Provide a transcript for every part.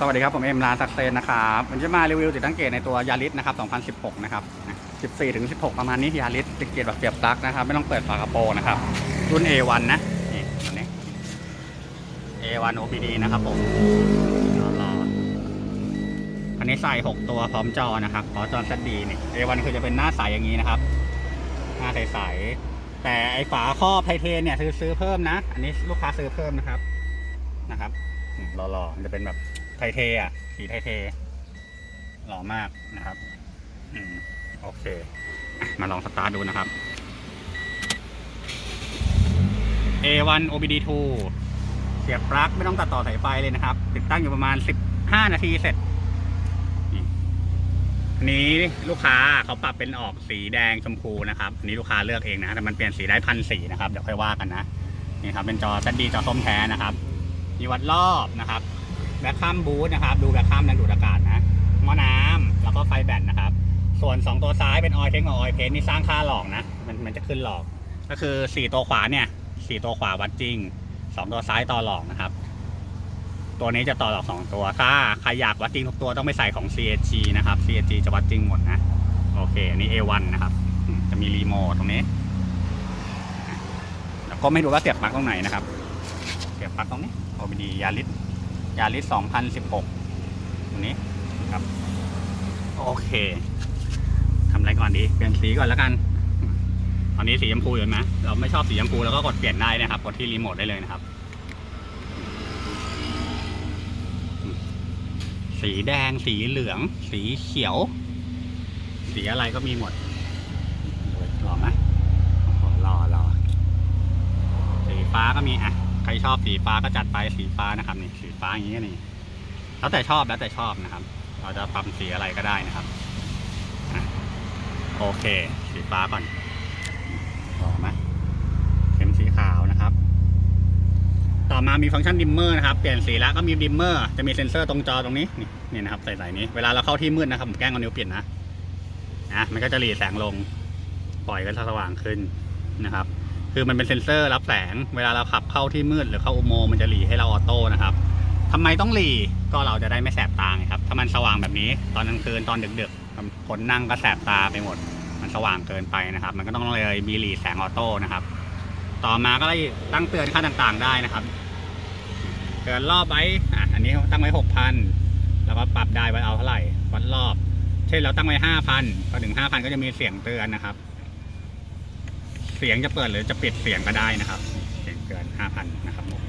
สวัสดีครับ ผมเอ็มร้านซักเซนนะครับวันนี้จะมารีวิวติดตั้งเกตในตัวยาริสนะครับ 2016 นะครับ 14 ถึง 16 ประมาณนี้ยาริสติดเกตแบบเสียบปลั๊กนะครับ ไม่ต้องเปิดฝากระโปรงนะครับ รุ่น A1 นะ นี่ตัวนี้ A1 OPD นะครับผมรอๆอันนี้ใส่ 6 ตัวพร้อมจอนะครับพร้อมจอ SD นี่ A1 คือจะเป็นหน้าใสอย่างนี้นะครับ หน้าใสๆแต่ไอฝาครอบไทเทนเนี่ยซื้อซื้อเพิ่มนะ อันนี้ลูกค้าซื้อเพิ่มนะครับ นะครับอืมหล่อๆมันจะเป็นแบบ ไทเทอะ สีไทเท หล่อมากนะครับ อืม โอเค มาลองสตาร์ทดูนะครับ A1 OBD2 เสียบปลั๊กไม่ต้องตัดต่อสายไฟเลยนะครับ ติดตั้งอยู่ประมาณ 15 นาทีเสร็จนี่อันนี้ลูกค้าเขาปรับเป็นออกสีแดงชมพูนะครับอันนี้ลูกค้าเลือกเองนะ แต่มันเปลี่ยนสีได้พันสีนะครับ เดี๋ยวค่อยว่ากันนะ นี่ครับเป็นจอ ZD จอส้มแท้นะครับมีวัดรอบนะครับ แบคคัมบูทนะครับ ดูแบคคัมแรงดูดอากาศนะหม้อน้ำแล้วก็ไฟแบตนะครับ ส่วน 2 ตัวซ้ายเป็นออยเทคกับออยเพนนี่สร้างค่าหลอกนะ มันมันจะขึ้นหลอก ก็คือ 4 ตัวขวาเนี่ย 4 ตัวขวาวัดจริง 2 ตัวซ้ายต่อหลอกนะครับ ตัวนี้จะต่อหลอก 2 ตัว ถ้าใครอยากวัดจริงทุกตัวต้องไปใส่ของ CAG นะครับ CAG จะวัดจริงหมดนะ โอเค อันนี้ A1 นะครับ จะมีรีโมทตรงนี้ แล้วก็ไม่รู้ว่าเสียบปลั๊กตรงไหนนะครับ เสียบปลั๊กตรงนี้ OBD ยาริส ยาริส2016ตรงนี้ครับ โอเคทำอะไรก่อนดี เปลี่ยนสีก่อนแล้วกัน ตอนนี้สีชมพูอยู่เห็นไหมเราไม่ชอบสีชมพูแล้วก็กดเปลี่ยนได้นะครับ กดที่รีโมทได้เลยนะครับ สีแดง สีเหลือง สีเขียว สีอะไรก็มีหมดหล่อไหมโอ้โหหล่อหล่อสีฟ้าก็มีอะ ใครชอบสีฟ้าก็จัดไปสีฟ้านะครับนี่สีฟ้าอย่างนี้นี่แล้วแต่ชอบแล้วแต่ชอบนะครับ เราจะปรับสีอะไรก็ได้นะครับโอเค สีฟ้าก่อนหล่อไหมเข็มสีขาวนะครับ ต่อมามีฟังก์ชันดิมเมอร์นะครับ เปลี่ยนสีแล้วก็มีดิมเมอร์จะมีเซ็นเซอร์ตรงจอตรงนี้นี่นี่นะครับใส่ๆนี้ เวลาเราเข้าที่มืดนะครับผมแกล้งเอานิ้วเปลี่ยนนะนะมันก็จะหลีแสงลง ปล่อยก็จะสว่างขึ้นนะครับ คือมันเป็นเซ็นเซอร์รับแสง เวลาเราขับเข้าที่มืดหรือเข้าอุโมงค์มันจะหลีให้เราออโต้นะครับทำไมต้องหลีก็เราจะได้ไม่แสบตาครับ ถ้ามันสว่างแบบนี้ตอนกลางคืนตอนดึกๆคนนั่งก็แสบตาไปหมด มันสว่างเกินไปนะครับ มันก็ต้องเลยมีหลีแสงออโต้นะครับ ต่อมาก็ได้ตั้งเตือนค่าต่างๆได้นะครับเตือนรอบไว้อะอันนี้ตั้งไว้หกพันแล้วก็ปรับได้ไว้เอาเท่าไหร่วัดรอบ เช่นเราตั้งไว้ห้าพันพอถึงห้าพันก็จะมีเสียงเตือนนะครับ เสียงจะเปิดหรือจะปิดเสียงก็ได้นะครับ เสียงเตือนห้าพันนะครับผม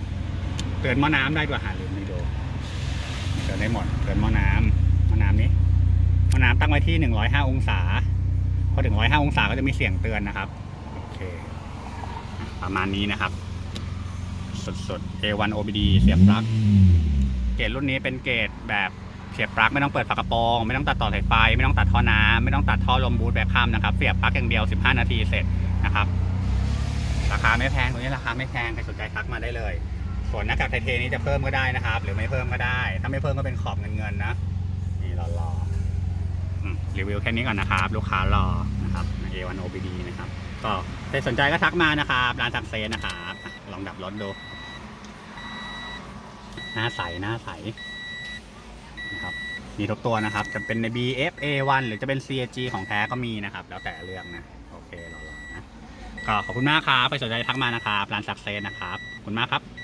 เตือนหม้อน้ำได้ด้วยหาลืมไม่ดูเตือนได้หมดเตือนหม้อน้ำหม้อน้ำนี้หม้อน้ำตั้งไว้ที่หนึ่งร้อยห้าองศา พอถึงร้อยห้าองศาก็จะมีเสียงเตือนนะครับโอเคประมาณนี้นะครับ สดๆ A1 OBD เสียบปลั๊กเกรดรุ่นนี้เป็นเกรดแบบ สียบปลั๊กไม่ต้องเปิดฝากระโปรงไม่ต้องตัดต่อสายไฟ ไม่ต้องตัดท่อน้ำไม่ต้องตัดท่อลมบูทแบบข้ามนะครับ เสียบปลั๊กอย่างเดียว 15 นาทีเสร็จนะครับ ราคาไม่แพงตัวนี้ราคาไม่แพงใครสนใจทักมาได้เลย ส่วนหน้ากากไทเทนี้จะเพิ่มก็ได้นะครับ หรือไม่เพิ่มก็ได้ ถ้าไม่เพิ่มก็เป็นขอบเงินเงินๆนะนี่รอๆอืมรีวิวแค่นี้ก่อนนะครับ ลูกค้ารอนะครับ A1 OBD นะครับก็ใครสนใจก็ทักมานะครับร้านซักเซนนะครับลองดับรถดูหน้าใสหน้าใส มีทุกตัวนะครับ จะเป็นใน BF A1 หรือจะเป็น CAG ของแท้ก็มีนะครับ แล้วแต่เรื่องนะ โอเครอๆนะ ก็ขอบคุณมากครับ ไปสนใจทักมานะครับร้านสักเซนนะครับ ขอบคุณมากครับ